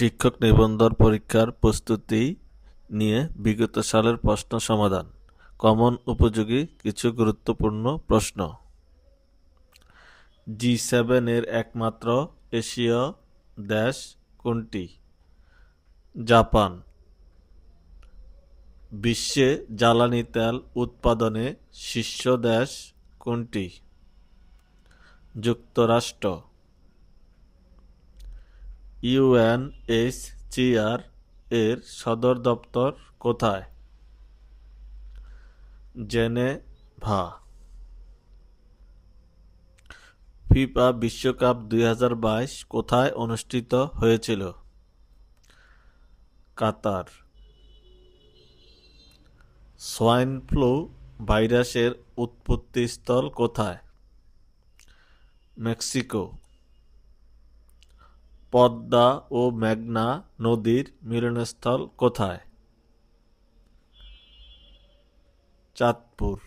শিক্ষক নিবন্ধন পরীক্ষার প্রস্তুতি নিয়ে বিগত সালের প্রশ্ন সমাধান। কমন উপযোগী কিছু গুরুত্বপূর্ণ প্রশ্ন। জি সেভেন এর একমাত্র এশীয় দেশ কোনটি? জাপান। বিশ্বে জ্বালানি তেল উৎপাদনে শীর্ষ দেশ কোনটি? যুক্তরাষ্ট্র। ইউএনএইচসিআর এর সদর দপ্তর কোথায়? জেনেভা। ফিফা বিশ্বকাপ দুই হাজার বাইশ কোথায় অনুষ্ঠিত হয়েছিল? কাতার। সোয়াইন ফ্লু ভাইরাসের উৎপত্তিস্থল কোথায়? মেক্সিকো। পদ্মা ও মেঘনা নদীর মিলনস্থল কোথায়? চাঁদপুর।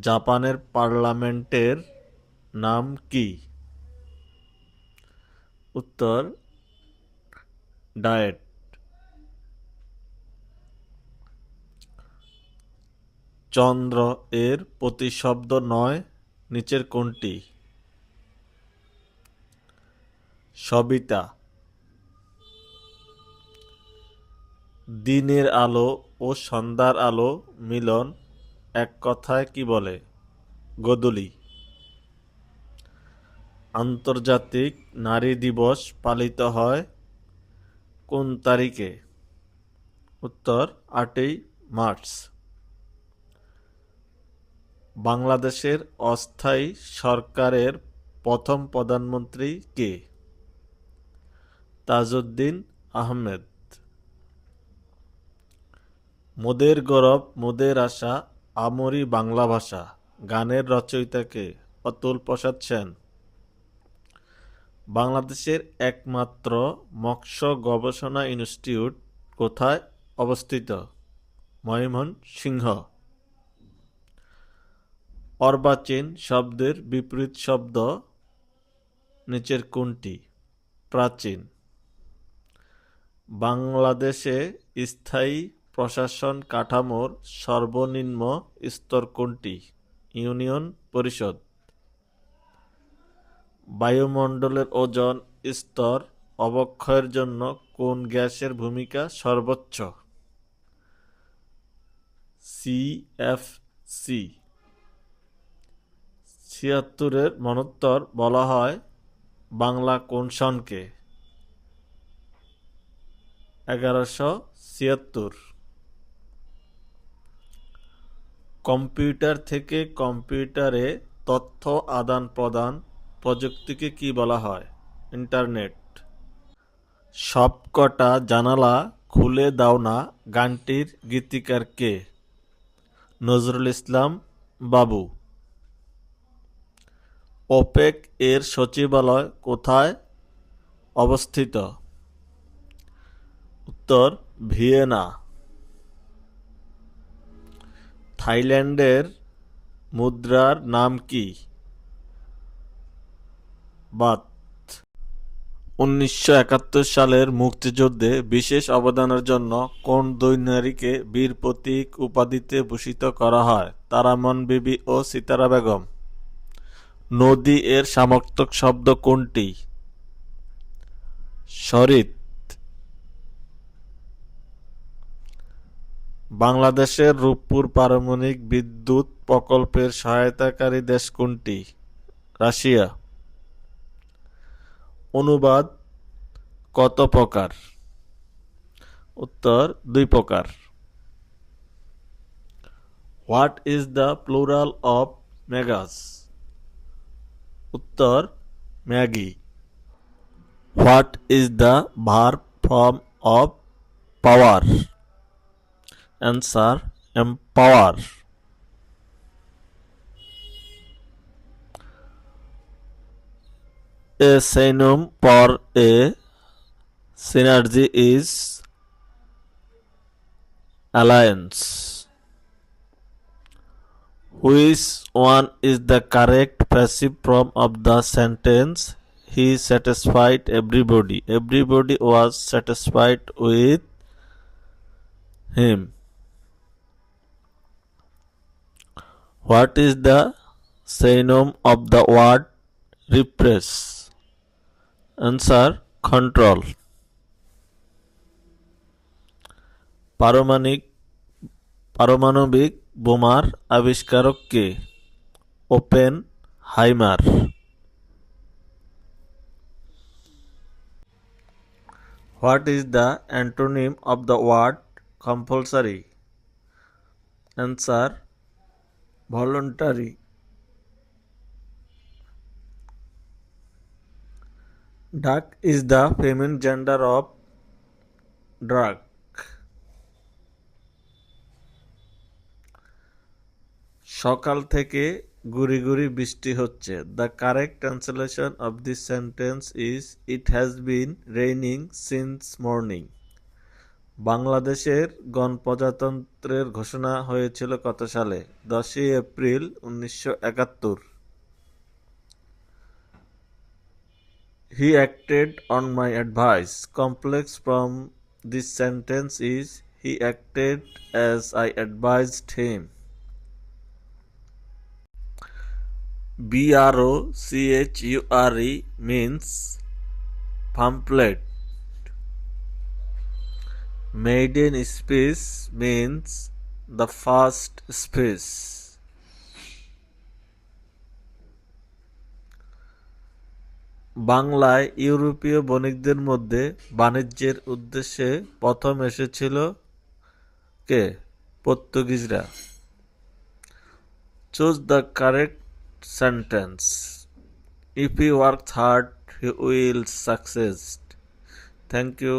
জাপানের পার্লামেন্টের নাম কি? উত্তর, ডায়েট। চন্দ্র এর প্রতিশব্দ নয়, নিচের কোনটি? সবিতা। দিনের আলো ও সন্ধ্যার আলো মিলন এক কথায় কি বলে? গোধূলি আন্তর্জাতিক নারী দিবস পালিত হয় কোন তারিখে? উত্তর, আটই মার্চ। বাংলাদেশের অস্থায়ী সরকারের প্রথম প্রধানমন্ত্রী কে? তাজউদ্দিন আহমেদ। মোদের গরব, মোদের আশা, আমরি বাংলা ভাষা। গানের রচয়িতাকে অতুল প্রসাদ সেন। বাংলাদেশের একমাত্র মৎস্য গবেষণা ইনস্টিটিউট কোথায় অবস্থিত? ময়মন সিংহ অর্বাচীন শব্দের বিপরীত শব্দ নিচের কোনটি? প্রাচীন। বাংলাদেশে স্থায়ী প্রশাসন কাঠামোর সর্বনিম্ন স্তর কোনটি? ইউনিয়ন পরিষদ। বায়ুমণ্ডলের ওজন স্তর অবক্ষয়ের জন্য কোন গ্যাসের ভূমিকা সর্বোচ্চ? সিএফসি ছিয়াত্তরের মনোত্তর বলা হয় বাংলা কোন সনকে? এগারোশো ছিয়াত্তর। কম্পিউটার থেকে কম্পিউটারে তথ্য আদান প্রদান প্রযুক্তিকে কি বলা হয়? ইন্টারনেট। সবকটা জানালা খুলে দাও না গানটির গীতিকার কে? নজরুল ইসলাম বাবু। ওপেক এর সচিবালয় কোথায় অবস্থিত? উত্তর ভিয়েনা। থাইল্যান্ডের মুদ্রার নাম কি? বাত। উনিশশো একাত্তর সালের মুক্তিযুদ্ধে বিশেষ অবদানের জন্য কোন দুই নারীকে বীর প্রতীক উপাধিতে ভূষিত করা হয়? তারামন বিবি ও সিতারা বেগম। নদী এর সমার্থক শব্দ কোনটি? শরিত। বাংলাদেশের রূপপুর পারমাণবিক বিদ্যুৎ প্রকল্পের সহায়তাকারী দেশ কোনটি? রাশিয়া। অনুবাদ, কত প্রকার? উত্তর, দুই প্রকার। What is the plural of magus? উত্তর, magi. What is the verb form of power? answer empower. A synonym for a synergy is alliance. Which one is the correct passive form of the sentence? He satisfied everybody. Everybody was satisfied with him. what is the synonym of the word repress answer control পারমাণিক পারমাণবিক বোমার আবিষ্কারক কে Oppenheimer what is the antonym of the word compulsory answer voluntary. Duck is the feminine gender of drug. সকাল থেকে গুড়ি গুড়ি বৃষ্টি হচ্ছে। The correct translation of this sentence is it has been raining since morning বাংলাদেশের গণপ্রজাতন্ত্রের ঘোষণা হয়েছিল কত সালে? দশই এপ্রিল উনিশশো একাত্তর। He acted on my advice complex from this sentence is he acted as I advised him B R O C H U R E means pamphlet Maiden speech means the first speech. বাংলায় ইউরোপীয় বণিকদের মধ্যে বাণিজ্যের উদ্দেশ্যে প্রথম এসেছিল কে? পর্তুগিজরা। Choose the correct sentence if you work hard you will success thank you